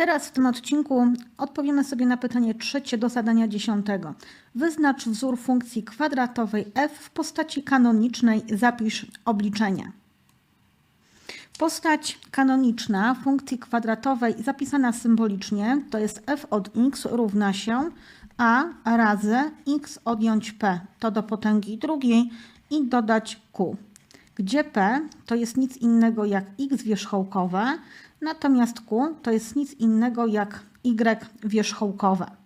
Teraz w tym odcinku odpowiemy sobie na pytanie trzecie do zadania dziesiątego. Wyznacz wzór funkcji kwadratowej f w postaci kanonicznej, zapisz obliczenia. Postać kanoniczna funkcji kwadratowej zapisana symbolicznie to jest f od x równa się a razy x odjąć p, to do potęgi drugiej i dodać q, gdzie p to jest nic innego jak x wierzchołkowe, natomiast q to jest nic innego jak y wierzchołkowe.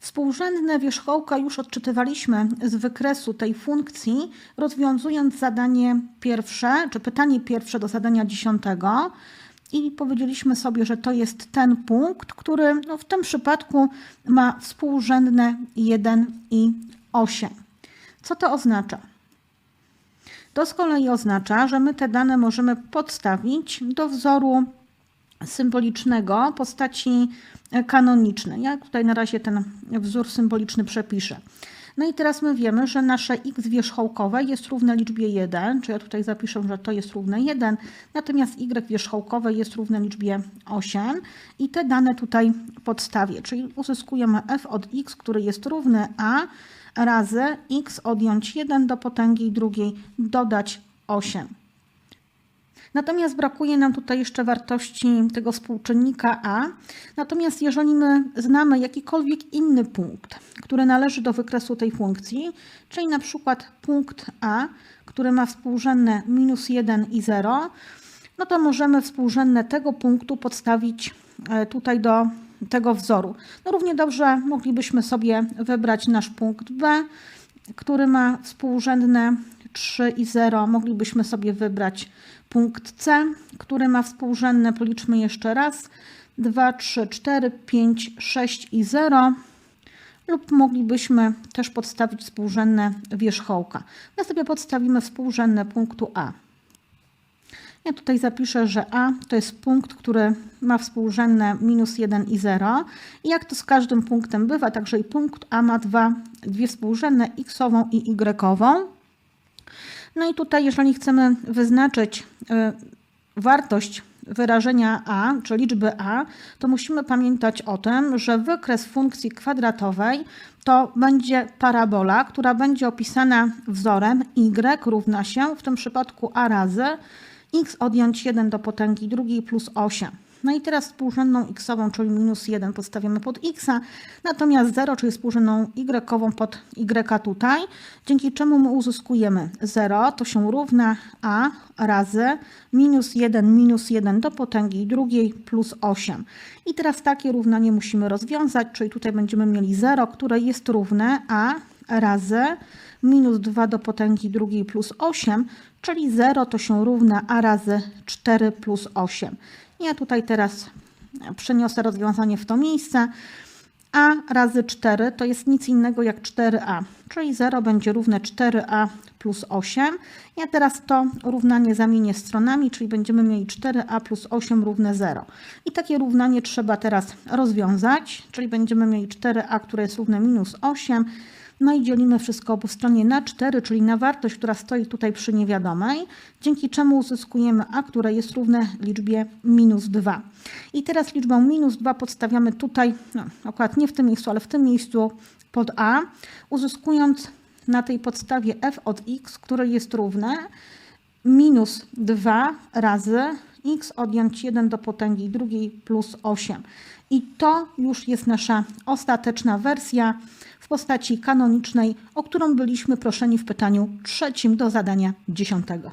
Współrzędne wierzchołka już odczytywaliśmy z wykresu tej funkcji, rozwiązując zadanie pierwsze, czy pytanie pierwsze do zadania dziesiątego. I powiedzieliśmy sobie, że to jest ten punkt, który no, w tym przypadku ma współrzędne 1 i 8. Co to oznacza? To z kolei oznacza, że my te dane możemy podstawić do wzoru symbolicznego postaci kanonicznej. Ja tutaj na razie ten wzór symboliczny przepiszę. No i teraz my wiemy, że nasze x wierzchołkowe jest równe liczbie 1, czy ja tutaj zapiszę, że to jest równe 1, natomiast y wierzchołkowe jest równe liczbie 8 i te dane tutaj podstawię, czyli uzyskujemy f od x, który jest równy a razy x odjąć 1 do potęgi drugiej dodać 8. Natomiast brakuje nam tutaj jeszcze wartości tego współczynnika a. Natomiast jeżeli my znamy jakikolwiek inny punkt, który należy do wykresu tej funkcji, czyli na przykład punkt a, który ma współrzędne minus 1 i 0, no to możemy współrzędne tego punktu podstawić e, tutaj do tego wzoru. No równie dobrze moglibyśmy sobie wybrać nasz punkt b, który ma współrzędne 3 i 0. Moglibyśmy sobie wybrać punkt C, który ma współrzędne, policzmy jeszcze raz, 2, 3, 4, 5, 6 i 0 lub moglibyśmy też podstawić współrzędne wierzchołka. My sobie podstawimy współrzędne punktu A. Ja tutaj zapiszę, że A to jest punkt, który ma współrzędne minus 1 i 0. I jak to z każdym punktem bywa, także i punkt A ma dwa, dwie współrzędne x-ową i y-ową. No i tutaj, jeżeli chcemy wyznaczyć y, wartość wyrażenia a, czy liczby a, to musimy pamiętać o tym, że wykres funkcji kwadratowej to będzie parabola, która będzie opisana wzorem y równa się, w tym przypadku a razy x odjąć 1 do potęgi drugiej plus 8. No i teraz współrzędną x-ową, czyli minus 1 podstawiamy pod x, natomiast 0, czyli współrzędną y pod y tutaj, dzięki czemu my uzyskujemy 0, to się równa a razy minus 1 minus 1 do potęgi drugiej plus 8. I teraz takie równanie musimy rozwiązać, czyli tutaj będziemy mieli 0, które jest równe a razy minus 2 do potęgi drugiej plus 8, czyli 0 to się równa a razy 4 plus 8. Ja tutaj teraz przeniosę rozwiązanie w to miejsce. a razy 4 to jest nic innego jak 4a, czyli 0 będzie równe 4a plus 8. Ja teraz to równanie zamienię stronami, czyli będziemy mieli 4a plus 8 równe 0. I takie równanie trzeba teraz rozwiązać, czyli będziemy mieli 4a, które jest równe minus 8, no i dzielimy wszystko po stronie na 4, czyli na wartość, która stoi tutaj przy niewiadomej, dzięki czemu uzyskujemy a, które jest równe liczbie minus 2. I teraz liczbę minus 2 podstawiamy tutaj, no, akurat nie w tym miejscu, ale w tym miejscu pod a, uzyskując na tej podstawie f od x, które jest równe minus 2 razy x odjąć 1 do potęgi drugiej plus 8. I to już jest nasza ostateczna wersja w postaci kanonicznej, o którą byliśmy proszeni w pytaniu trzecim do zadania dziesiątego.